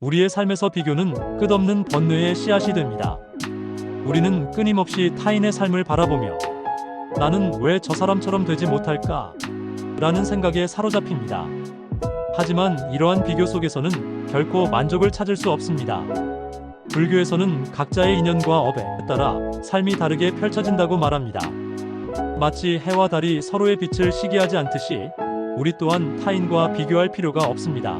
우리의 삶에서 비교는 끝없는 번뇌의 씨앗이 됩니다. 우리는 끊임없이 타인의 삶을 바라보며 나는 왜 저 사람처럼 되지 못할까? 라는 생각에 사로잡힙니다. 하지만 이러한 비교 속에서는 결코 만족을 찾을 수 없습니다. 불교에서는 각자의 인연과 업에 따라 삶이 다르게 펼쳐진다고 말합니다. 마치 해와 달이 서로의 빛을 시기하지 않듯이 우리 또한 타인과 비교할 필요가 없습니다.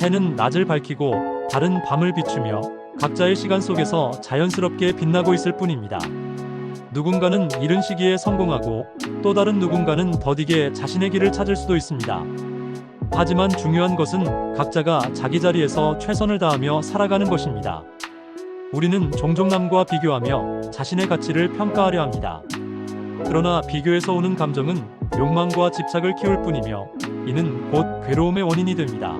해는 낮을 밝히고 달은 밤을 비추며 각자의 시간 속에서 자연스럽게 빛나고 있을 뿐입니다. 누군가는 이른 시기에 성공하고 또 다른 누군가는 더디게 자신의 길을 찾을 수도 있습니다. 하지만 중요한 것은 각자가 자기 자리에서 최선을 다하며 살아가는 것입니다. 우리는 종종 남과 비교하며 자신의 가치를 평가하려 합니다. 그러나 비교에서 오는 감정은 욕망과 집착을 키울 뿐이며 이는 곧 괴로움의 원인이 됩니다.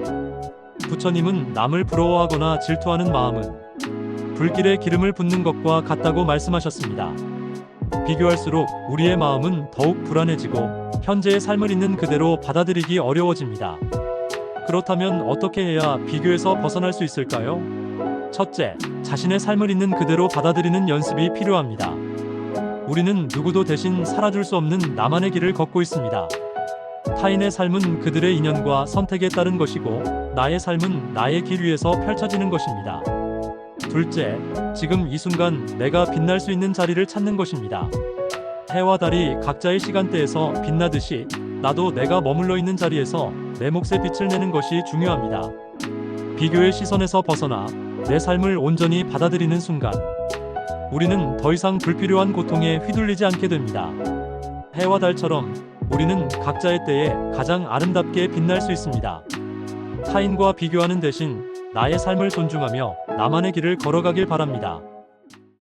부처님은 남을 부러워하거나 질투하는 마음은 불길에 기름을 붓는 것과 같다고 말씀하셨습니다. 비교할수록 우리의 마음은 더욱 불안해지고 현재의 삶을 있는 그대로 받아들이기 어려워집니다. 그렇다면 어떻게 해야 비교에서 벗어날 수 있을까요? 첫째, 자신의 삶을 있는 그대로 받아들이는 연습이 필요합니다. 우리는 누구도 대신 살아줄 수 없는 나만의 길을 걷고 있습니다. 타인의 삶은 그들의 인연과 선택에 따른 것이고, 나의 삶은 나의 길 위에서 펼쳐지는 것입니다. 둘째, 지금 이 순간 내가 빛날 수 있는 자리를 찾는 것입니다. 해와 달이 각자의 시간대에서 빛나듯이 나도 내가 머물러 있는 자리에서 내 몫의 빛을 내는 것이 중요합니다. 비교의 시선에서 벗어나 내 삶을 온전히 받아들이는 순간 우리는 더 이상 불필요한 고통에 휘둘리지 않게 됩니다. 해와 달처럼 우리는 각자의 때에 가장 아름답게 빛날 수 있습니다. 타인과 비교하는 대신 나의 삶을 존중하며 나만의 길을 걸어가길 바랍니다.